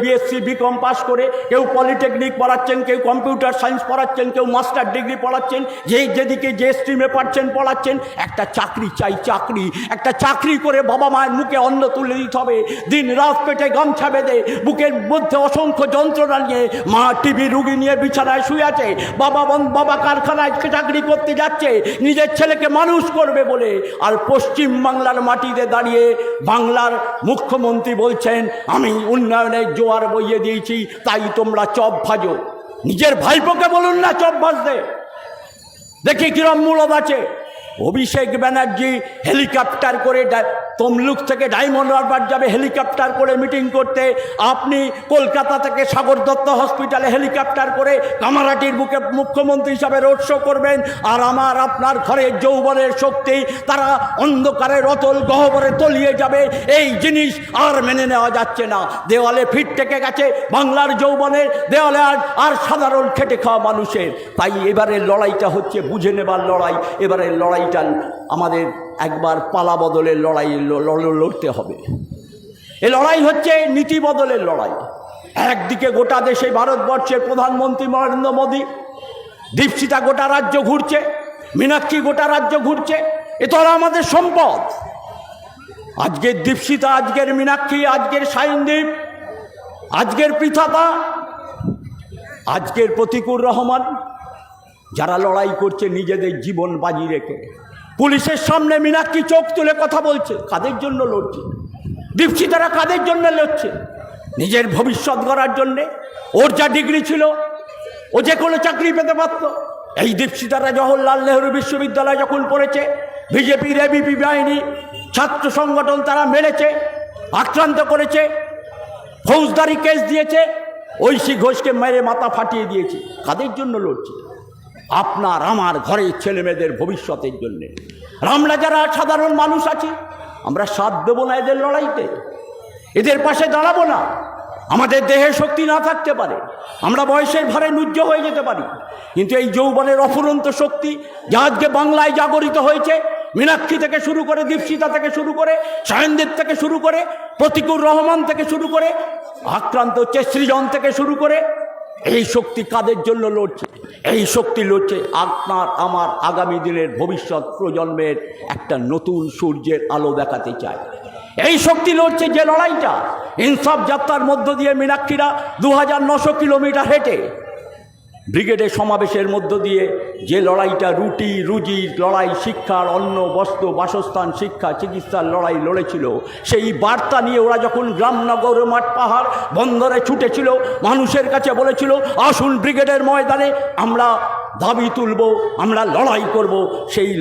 BSc BCom pass করে, কেউ polytechnic পড়াচ্ছেন, কেউ কম্পিউটার সায়েন্স পড়াচ্ছেন, কেউ মাস্টার ডিগ্রি পড়াচ্ছেন যে যেদিকে যে স্ট্রিমে পাচ্ছেন পড়াচ্ছেন, একটা চাকরি চাই, চাকরি, একটা চাকরি করে বাবা মায়ের মুখে অন্ন তুলে দিতে হবে। দিন রাত পেটে গামছা বেঁধে, বুকের মধ্যে অসংখ্য যন্ত্রণা নিয়ে মা টিভি রুগী নিয়ে বিছানায় শুয়ে আছে, বাবা বাবা কারখানায় চাকরি করতে যাচ্ছে, নিজের ছেলেকে মানুষ করবে বলে, আর পশ্চিম বাংলার মাটিতে দাঁড়িয়ে বাংলার মুখ্যমন্ত্রী বলছেন, আমি উন্নয়নের জোয়ার বইয়ে দিয়েছি, তাই তোমরা চপ ভাজো। নিজের ভাইপোকে বলুন না চপ ভাজতে। দেখি কিরম মূলব আছে। অভিষেক ব্যানার্জি হেলিকপ্টার করে তমলুক থেকে ডায়মন্ড হারবার যাবে হেলিকপ্টার করে মিটিং করতে। আপনি কলকাতা থেকে সাগর দত্ত হসপিটালে হেলিকপ্টার করে কামারাটির বুকে মুখ্যমন্ত্রী হিসাবে রোড শো করবেন। আর আমার আপনার ঘরের যৌবনের শক্তি, তারা অন্ধকারের অতল গহবরে তলিয়ে যাবে। এই জিনিস আর মেনে নেওয়া যাচ্ছে না। দেওয়ালে ফিট থেকে গেছে বাংলার যৌবনের, দেওয়ালে আর আর সাধারণ খেটে খাওয়া মানুষের। তাই এবারের লড়াইটা হচ্ছে বুঝে নেবার লড়াই। এবারের লড়াইটা আমাদের একবার পালা বদলের লড়াই লড়তে হবে। এ লড়াই হচ্ছে নীতি বদলের লড়াই। একদিকে গোটা দেশে ভারতবর্ষের প্রধানমন্ত্রী নরেন্দ্র মোদী, দীপশিতা গোটা রাজ্য ঘুরছে, মীনাক্ষী গোটা রাজ্য ঘুরছে, এ তো আমাদের সম্পদ। আজকের দীপশিতা, আজকের মীনাক্ষী, আজকের সায়নদীপ, আজকের পৃথাতা আজকের প্রতিকুর রহমান, যারা লড়াই করছে নিজেদের জীবন বাজি রেখে। পুলিশের সামনে মীনাক্ষী চোখ তুলে কথা বলছে, কাদের জন্য লড়ছে? দীপশিতারা কাদের জন্য লড়ছে? নিজের ভবিষ্যৎ গড়ার জন্যে ওর যা ডিগ্রি ছিল, ও যে কোনো চাকরি পেতে পারত। এই দীপশিতারা জওহরলাল নেহরু বিশ্ববিদ্যালয় যখন পড়েছে, বিজেপির এবিপি বাহিনী ছাত্র সংগঠন তারা মেরেছে, আক্রান্ত করেছে, ফৌজদারি কেস দিয়েছে, ঐশী ঘোষকে মেরে মাথা ফাটিয়ে দিয়েছে। কাদের জন্য লড়ছে? আপনার আমার ঘরের ছেলে মেয়েদের ভবিষ্যতের জন্যে। আমরা যারা সাধারণ মানুষ আছি, আমরা সাথ দেবো না এদের লড়াইতে। এদের পাশে দাঁড়াবো না। আমাদের দেহে শক্তি না থাকতে পারে। আমরা বয়সের ভারে নুজ্জ হয়ে যেতে পারি। কিন্তু এই যৌবনের অফুরন্ত শক্তি যা আজকে বাংলায় জাগরিত হয়েছে, মীনাক্ষী থেকে শুরু করে দীপশিতা থেকে শুরু করে সায়নদেব থেকে শুরু করে, প্রতিকুর রহমান থেকে শুরু করে, আক্রান্ত হচ্ছে সৃজন থেকে শুরু করে এই শক্তি কাদের জন্য লড়ছে? এই শক্তি লড়ছে আপনার, আমার আগামী দিনের ভবিষ্যৎ প্রজন্মের একটা নতুন সূর্যের আলো দেখাতে চায়। এই শক্তি লড়ছে যে লড়াইটা, ইনসাফ যাত্রার মধ্য দিয়ে মীনাক্ষীরা দু হাজার নশো কিলোমিটার হেঁটে ব্রিগেডের সমাবেশের মধ্য দিয়ে যে লড়াইটা রুটি, রুজি, লড়াই, শিক্ষার অন্ন, বস্ত্র, বাসস্থান, শিক্ষা, চিকিৎসার লড়াই লড়েছিল, সেই বার্তা নিয়ে ওরা যখন গ্রামনগর মাঠ পাহাড় বন্দরে ছুটেছিল, মানুষের কাছে বলেছিল, আসুন ব্রিগেডের ময়দানে, আমরা দাবি তুলব, আমরা লড়াই করব, সেই